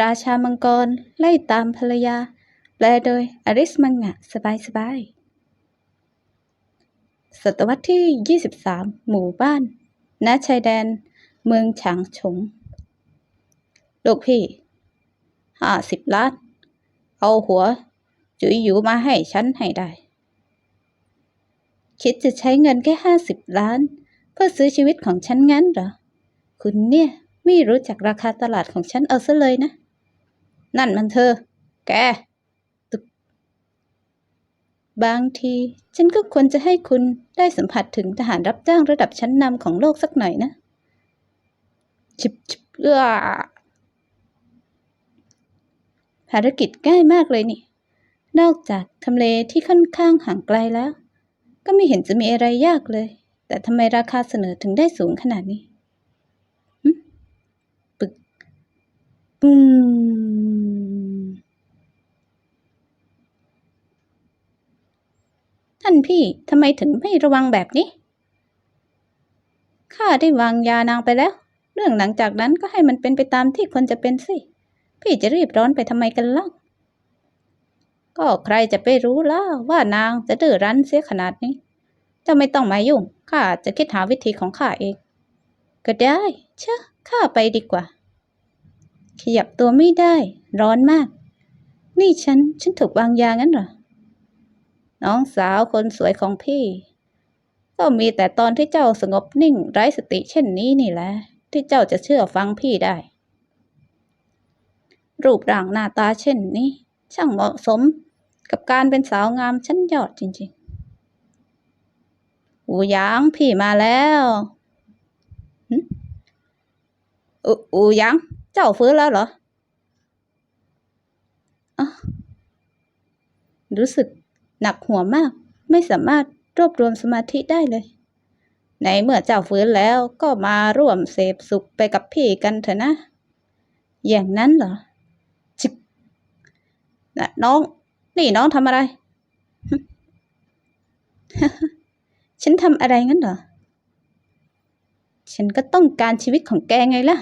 ราชามังกร ไล่ตามภรรยา แปลโดยอริสมังงะ สบายสบายศตวรรษที่ 23 หมู่บ้าน ณ ชายแดน เมืองฉางฉง ลูกพี่ ห้าสิบล้าน เอาหัว จุ๋ยอยู่มาให้ฉันให้ได้ คิดจะใช้เงินแค่ห้าสิบล้าน เพื่อซื้อชีวิตของฉันงั้นเหรอ คุณเนี่ย ไม่รู้จักราคาตลาดของฉันเอาซะเลยนะ นั่นมันเธอ แกตึกบางที ฉันก็ควรจะให้คุณได้สัมผัสถึงทหารรับจ้างระดับชั้นนำของโลกสักหน่อยนะชิบชิบเอื้อภารกิจง่ายมากเลยนี่ นอกจากทำเลที่ค่อนข้างห่างไกลแล้ว ก็ไม่เห็นจะมีอะไรยากเลย แต่ทำไมราคาเสนอถึงได้สูงขนาดนี้หึปึก ปุ้มท่านพี่ทำไมถึงไม่ระวังแบบนี้ ข้าได้วางยานางไปแล้ว เรื่องหลังจากนั้นก็ให้มันเป็นไปตามที่ควรจะเป็นสิ พี่จะรีบร้อนไปทำไมกันล่าก็ใครจะไปรู้ล่ะว่านางจะดื้อรั้นเสียขนาดนี้จ้าไม่ต้องมายุ่ง ข้าจะคิดหาวิธีของข้าเอง ก็ได้ เชอะข้าไปดีกว่า ขยับตัวไม่ได้ ร้อนมาก นี่ฉัน ฉันถูกวางยางั้นเหรอ น้องสาวคนสวยของพี่ ก็มีแต่ตอนที่เจ้าสงบนิ่งไร้สติเช่นนี้นี่แหละ ที่เจ้าจะเชื่อฟังพี่ได้ รูปร่างหน้าตาเช่นนี้ ช่างเหมาะสมกับการเป็นสาวงามชั้นยอดจริงๆอูยางพี่มาแล้วอูอยาง เจ้าฟื้นแล้วเหรออรู้สึกหนักหัวมาก ไม่สามารถรวบรวมสมาธิได้เลย ในเมื่อเจ้าฟื้นแล้วก็มาร่วมเสพสุขไปกับพี่กันเถอะนะ อย่างนั้นเหรอชิกนะน้อง นี่น้องทำอะไร ฉันทำอะไรงั้นเหรอ ฉันก็ต้องการชีวิตของแกไงล่ะ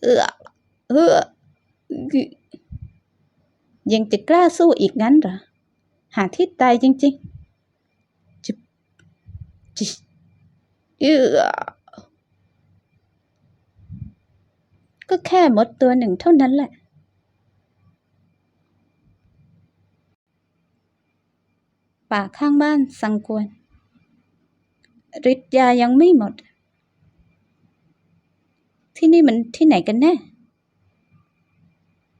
เออเอออึยังจะกล้าสู้อีกงั้นเหรอ หาที่ตายจริงๆจิบจิเออก็แค่มดตัวหนึ่งเท่านั้นแหละ ป่าข้างบ้านสังกวนฤทธิ์ยายังไม่หมด ที่นี่มันที่ไหนกันแน่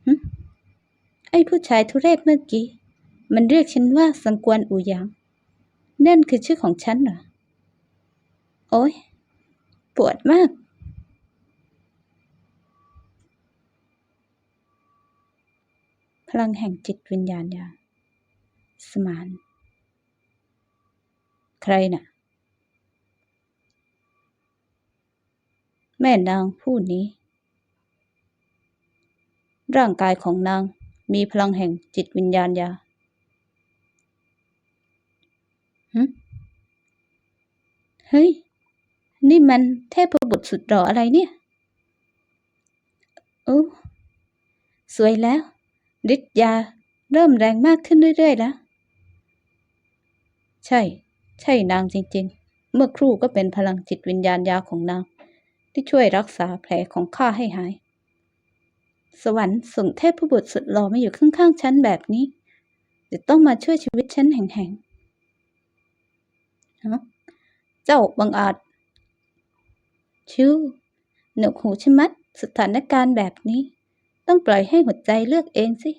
หึไอ้ผู้ชายทุเรศเมื่อกี้ มันเรียกฉันว่าสังกวนอูหยาง นั่นคือชื่อของฉันเหรอ โอ้ยปวดมาก พลังแห่งจิตวิญญาณยาสมาน ใครน่ะ แม่นางผู้นี้ ร่างกายของนางมีพลังแห่งจิตวิญญาณยาหึเฮ้ย นี่มันเทพบุตรสุดหล่ออะไรเนี่ย โอ้ สวยแล้วฤทธิ์ยาเริ่มแรงมากขึ้นเรื่อยๆแล้ว ใช่ ใช่นางจริง ๆ เมื่อครู่ก็เป็นพลังจิตวิญญาณยาของนาง ที่ช่วยรักษาแผลของข้าให้หาย สวรรค์ส่งเทพบุตรสุดหล่อมาอยู่ข้างๆฉันแบบนี้ จะต้องมาช่วยชีวิตฉันแห่งๆเจ้าบังอาจ ชิวหนกหูใชะมัดสถานการณ์แบบนี้ ต้องปล่อยให้หัวใจเลือกเองสิ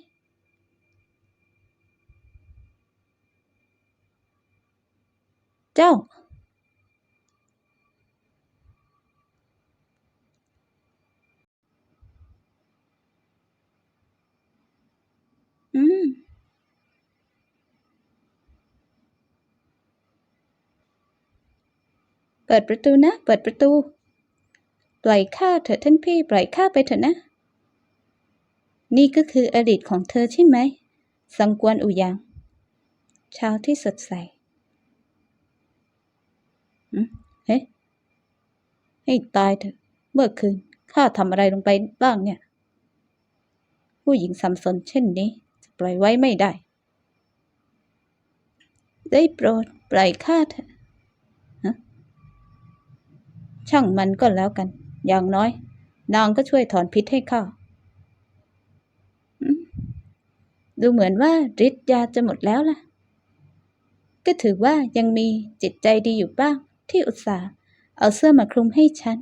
เจ้า อืม เปิดประตูนะ เปิดประตู ปล่อยข้าเถอะท่านพี่ ปล่อยข้าไปเถอะนะ นี่ก็คืออดีตของเธอใช่ไหม สังกวนอุยัง เช้าที่สดใสเฮ้ยให้ตายเถอะ เมื่อคืนข้าทำอะไรลงไปบ้างเนี่ย ผู้หญิงสัมสนเช่นนี้ ปล่อยไว้ไม่ได้ ได้โปรดปล่อยข้าเถอะช่างมันก็แล้วกัน อย่างน้อย นางก็ช่วยถอนพิษให้ข้าดูเหมือนว่าฤทธิ์ยาจะหมดแล้วล่ะ ก็ถือว่ายังมีจิตใจดีอยู่บ้างที่อุตส่าห์เอาเสื้อมาคลุมให้ฉัน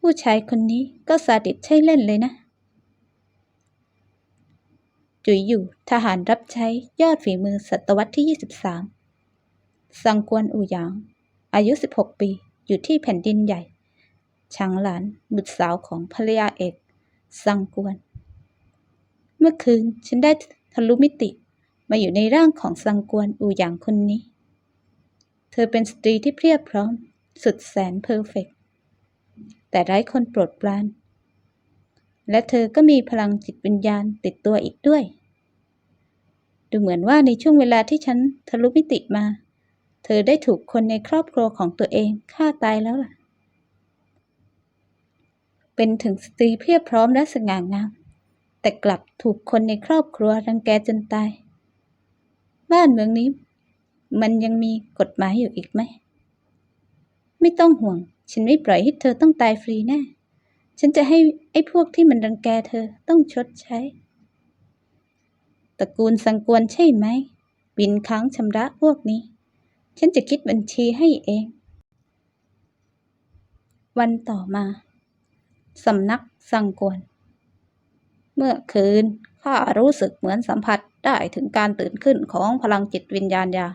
ผู้ชายคนนี้ก็สาดิตใช่เล่นเลยนะ จุ๋ยอยู่ทหารรับใช้ยอดฝีมือศตวรรษที่ 23 สังกวนอูหยาง อายุ 16 ปี อยู่ที่แผ่นดินใหญ่ชางหลานบุตรสาวของภรรยาเอก สังกวน เมื่อคืนฉันได้ทะลุมิติมาอยู่ในร่างของสังกวนอูหยางคนนี้ เธอเป็นสตรีที่เพรียบพร้อม สุดแสนเพอร์เฟกแต่ไร้คนโปรดปราน และเธอก็มีพลังจิตวิญญาณติดตัวอีกด้วย ดูเหมือนว่าในช่วงเวลาที่ฉันทะลุมิติมา เธอได้ถูกคนในครอบครัวของตัวเองฆ่าตายแล้วล่ะ เป็นถึงสตรีเพียบพร้อมและสง่างาม แต่กลับถูกคนในครอบครัวรังแกจนตาย บ้านเมืองนี้ มันยังมีกฎหมายอยู่อีกไหม ไม่ต้องห่วง ฉันไม่ปล่อยให้เธอต้องตายฟรีแน่ ฉันจะให้ไอ้พวกที่มันรังแกเธอต้องชดใช้ ตระกูลสังกวนใช่ไหม บินค้างชำระพวกนี้ ฉันจะคิดบัญชีให้เอง วันต่อมาสำนักสังกวน เมื่อคืนข้ารู้สึกเหมือนสัมผัสได้ถึงการตื่นขึ้นของพลังจิตวิญญาณยา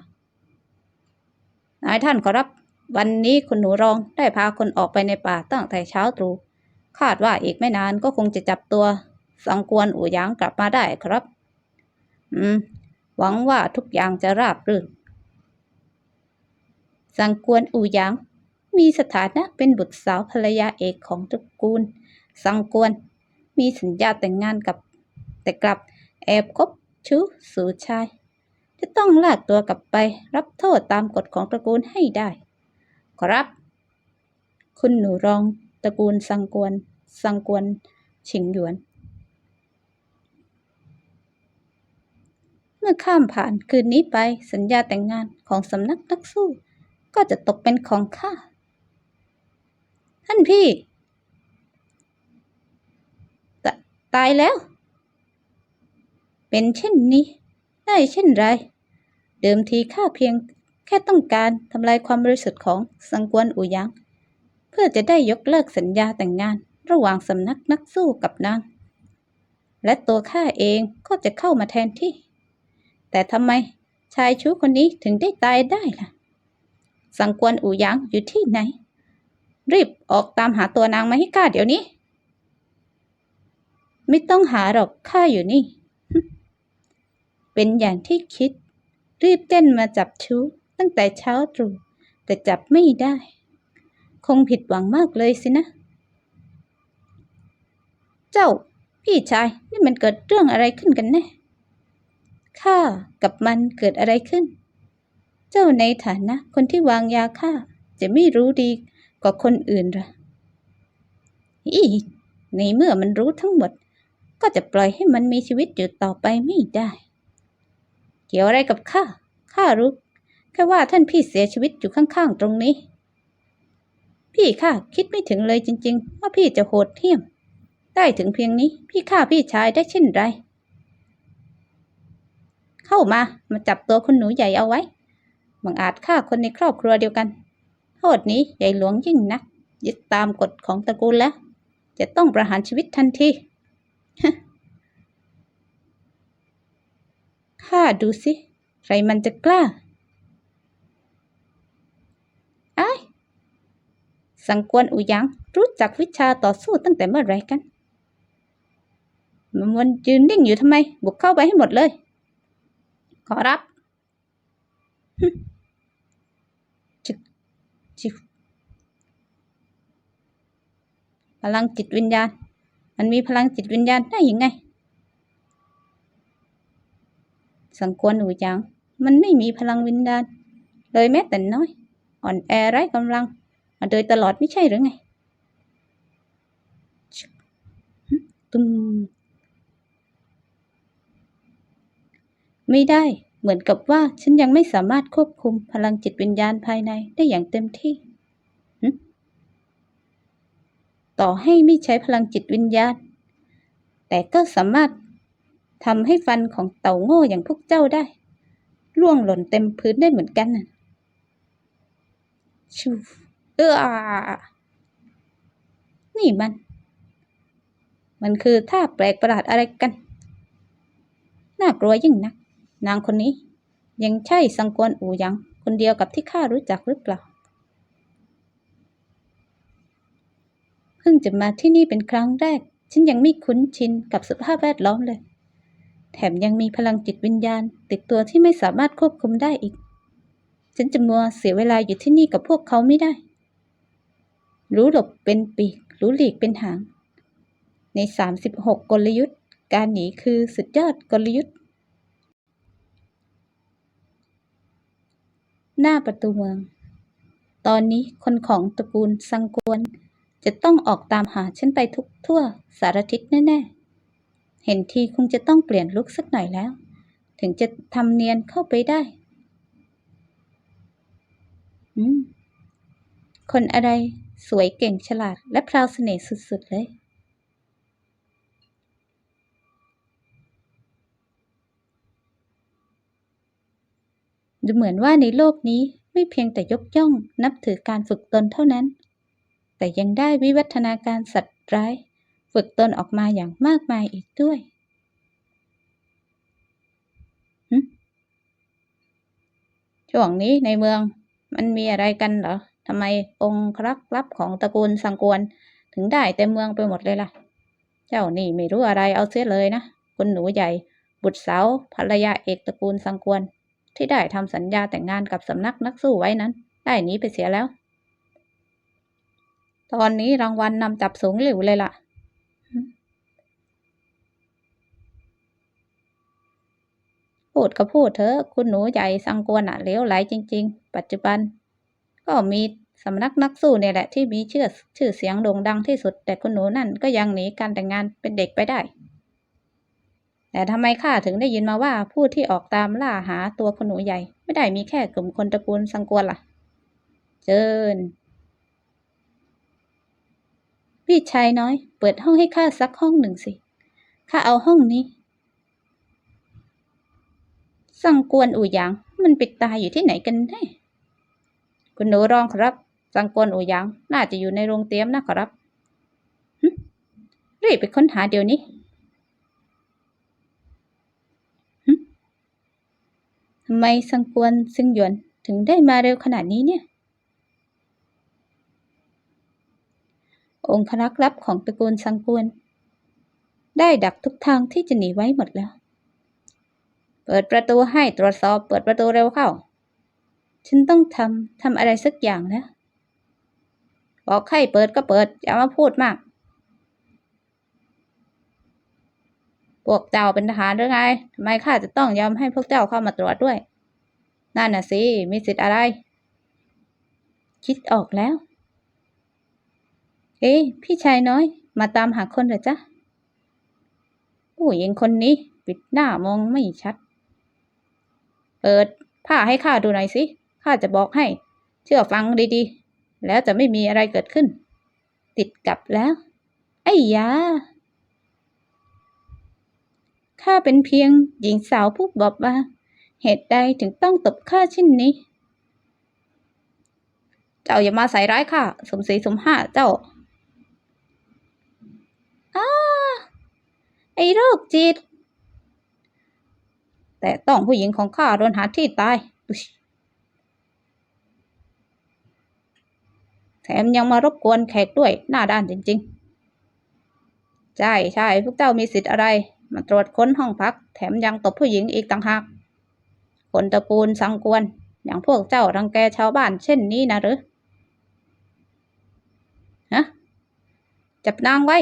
นายท่านขอรับ วันนี้คุณหนูรองได้พาคนออกไปในป่าตั้งแต่เช้าตรู่ คาดว่าอีกไม่นานก็คงจะจับตัวสังกวนอู่ยางกลับมาได้ครับ อืม หวังว่าทุกอย่างจะราบรื่น สังกวนอู่ยาง มีสถานะเป็นบุตรสาวภรรยาเอกของตระกูล สังกวน มีสัญญาแต่งงานกับ แต่กลับแอบคบชู้สู่ชาย จะต้องลากตัวกลับไปรับโทษตามกฎของตระกูลให้ได้ ครับ คุณหนูรอง ตระกูลสังกวนสังกวนชิงหยวน เมื่อข้ามผ่านคืนนี้ไปสัญญาแต่งงานของสำนักนักสู้ ก็จะตกเป็นของข้า ท่านพี่ตตายแล้ว เป็นเช่นนี้ ได้เช่นไร เดิมทีข้าเพียงแค่ต้องการทำลายความบริสุทธิ์ของสังกวนอูหยาง พื่อจะได้ยกเลิกสัญญาแต่งงานระหว่างสำนักนักสู้กับนาง และตัวข้าเองก็จะเข้ามาแทนที่ แต่ทำไมชายชู้คนนี้ถึงได้ตายได้ล่ะ สังกวนอูหยางอยู่ที่ไหน รีบออกตามหาตัวนางมาให้ข้าเดี๋ยวนี้ ไม่ต้องหาหรอกข้าอยู่นี่ เป็นอย่างที่คิด รีบเต้นมาจับชู้ตั้งแต่เช้าตรู่แต่จับไม่ได้ คงผิดหวังมากเลยสินะ เจ้า พี่ชายนี่มันเกิดเรื่องอะไรขึ้นกันแน่ข้ากับมันเกิดอะไรขึ้น เจ้าในฐานะ คนที่วางยาฆ่าจะไม่รู้ดีกว่าคนอื่นหรออีในเมื่อมันรู้ทั้งหมด ก็จะปล่อยให้มันมีชีวิตอยู่ต่อไปไม่ได้ เกี่ยวอะไรกับข้าข้ารู้แค่ว่าท่านพี่เสียชีวิตอยู่ข้างๆตรงนี้ พี่ข้าคิดไม่ถึงเลยจริง ๆ ว่าพี่จะโหดเหี้ยม ได้ถึงเพียงนี้ พี่ฆ่าพี่ชายได้เช่นไร เข้ามามาจับตัวคุณหนูใหญ่เอาไว้บังอาจฆ่าคนในครอบครัวเดียวกัน โทษนี้ใหญ่หลวงยิ่งนักยึดตามกฎของตระกูลแล้ว จะต้องประหารชีวิตทันทีข้าดูสิ ใครมันจะกล้าไอ้าย สังกวนอุยังรู้จักวิชาต่อสู้ตั้งแต่เมื่อไรกันมันวนยืนนิ่งอยู่ทำไม บุกเข้าไปให้หมดเลย ขอรับจิกจิกพลังจิตวิญญาณ มันมีพลังจิตวิญญาณได้ยังไง สังกวนอูหยางมันไม่มีพลังวิญญาณ เลยแม้แต่น้อย อ่อนแอไร้กำลัง มาโดยตลอดไม่ใช่หรือไงตุ้มไม่ได้ เหมือนกับว่าฉันยังไม่สามารถควบคุมพลังจิตวิญญาณภายในได้อย่างเต็มที่ ต่อให้ไม่ใช้พลังจิตวิญญาณ แต่ก็สามารถทำให้ฟันของเต่าโง่อย่างพวกเจ้าได้ล่วงหล่นเต็มพื้นได้เหมือนกันน่ะชู เออนี่มัน มันคือท่าแปลกประหลาดอะไรกัน น่ากลัวยิ่งนัก นางคนนี้ ยังใช่สังกวนอูหยัง คนเดียวกับที่ข้ารู้จักหรือเปล่า เพิ่งจะมาที่นี่เป็นครั้งแรก ฉันยังไม่คุ้นชินกับสภาพแวดล้อมเลย แถมยังมีพลังจิตวิญญาณ ติดตัวที่ไม่สามารถควบคุมได้อีก ฉันจะมัวเสียเวลาอยู่ที่นี่กับพวกเขาไม่ได้ รู้หลบเป็นปีก รู้หลีกเป็นหาง ใน 36 กลยุทธ์ การหนีคือสุดยอดกลยุทธ์ หน้าประตูเมือง ตอนนี้คนของตระกูลซังกวน จะต้องออกตามหาฉันไปทุกทั่วสารทิศแน่ๆ เห็นทีคงจะต้องเปลี่ยนลุคสักหน่อยแล้ว ถึงจะทำเนียนเข้าไปได้ อืมคนอะไร สวยเก่งฉลาดและพราวเสน่ห์สุดๆ เลย ดูเหมือนว่าในโลกนี้ไม่เพียงแต่ยกย่องนับถือการฝึกตนเท่านั้น แต่ยังได้วิวัฒนาการสัตว์ร้าย ฝึกตนออกมาอย่างมากมายอีกด้วยช่วงนี้ในเมืองมันมีอะไรกันเหรอ ทำไมองค์รักลับของตระกูลสังกวนถึงได้เต็มเมืองไปหมดเลยล่ะ เจ้านี่ไม่รู้อะไรเอาเสียเลยนะคุณหนูใหญ่ บุตรสาวภรรยาเอกตระกูลสังกวนที่ได้ทำสัญญาแต่งงานกับสำนักนักสู้ไว้นั้น ได้หนีไปเสียแล้ว ตอนนี้รางวัลนำจับสูงหลิวเลยล่ะพูดก็พูดเถอะ คุณหนูใหญ่สังกวนอะเลวไหลจริง ๆ ปัจจุบัน ก็มีสำนักนักสู้เนี่ยแหละที่มีชื่อชื่อเสียงโด่งดังที่สุด แต่คุณหนูนั่นก็ยังหนีการแต่งงานเป็นเด็กไปได้ แต่ทำไมข้าถึงได้ยินมาว่าผู้ที่ออกตามล่าหาตัวคุณหนูใหญ่ ไม่ได้มีแค่กลุ่มคนตระกูลสังกวนล่ะ เจิญพี่ชายน้อย เปิดห้องให้ข้าสักห้องหนึ่งสิข้าเอาห้องนี้ สังกวนอู่หยาง มันปิดตาอยู่ที่ไหนกันแน่ คุณหนูรองครับ สังกวนอู่หยาง น่าจะอยู่ในโรงเตรียมนะครับรีบไปค้นหาเดี๋ยวนี้ทำไมสังกวนซึงหยวนถึงได้มาเร็วขนาดนี้เนี่ย องครักษ์ลับของตระกูลสังกวน ได้ดักทุกทางที่จะหนีไว้หมดแล้ว เปิดประตูให้ตรวจสอบ เปิดประตูเร็วเข้า ฉันต้องทำทำอะไรสักอย่างแล้วบอกให้เปิดก็เปิด อย่ามาพูดมาก พวกเจ้าเป็นทหารหรือไงทำไมข้าจะต้องยอมให้พวกเจ้าเข้ามาตรวจด้วย นั่นน่ะสิ มีสิทธิ์อะไร คิดออกแล้ว เอ๊พี่ชายน้อย มาตามหาคนเหรอจ๊ะผู้หญิงคนนี้ ปิดหน้ามองไม่ชัด เปิดผ้าให้ข้าดูหน่อยสิ ข้าจะบอกให้ เชื่อฟังดีๆ แล้วจะไม่มีอะไรเกิดขึ้น ติดกับแล้ว ไอ้ยาข้าเป็นเพียงหญิงสาวผู้บอบบางเหตุใดถึงต้องตบข้าเช่นนี้ เจ้าอย่ามาใส่ร้ายข้าสมศรีสมห้าเจ้าอ้าไอ้โรคจิต แต่ต้องผู้หญิงของข้าโดนหาที่ตายอุ๊ย แถมยังมารบกวนแขกด้วยหน้าด้านจริง ๆ ใช่ใช่พวกเจ้ามีสิทธิ์อะไร มาตรวจค้นห้องพัก แถมยังตบผู้หญิงอีกต่างหาก คนตระกูลสังกวน อย่างพวกเจ้ารังแกชาวบ้านเช่นนี้นะหรือ ฮะ จับนางไว้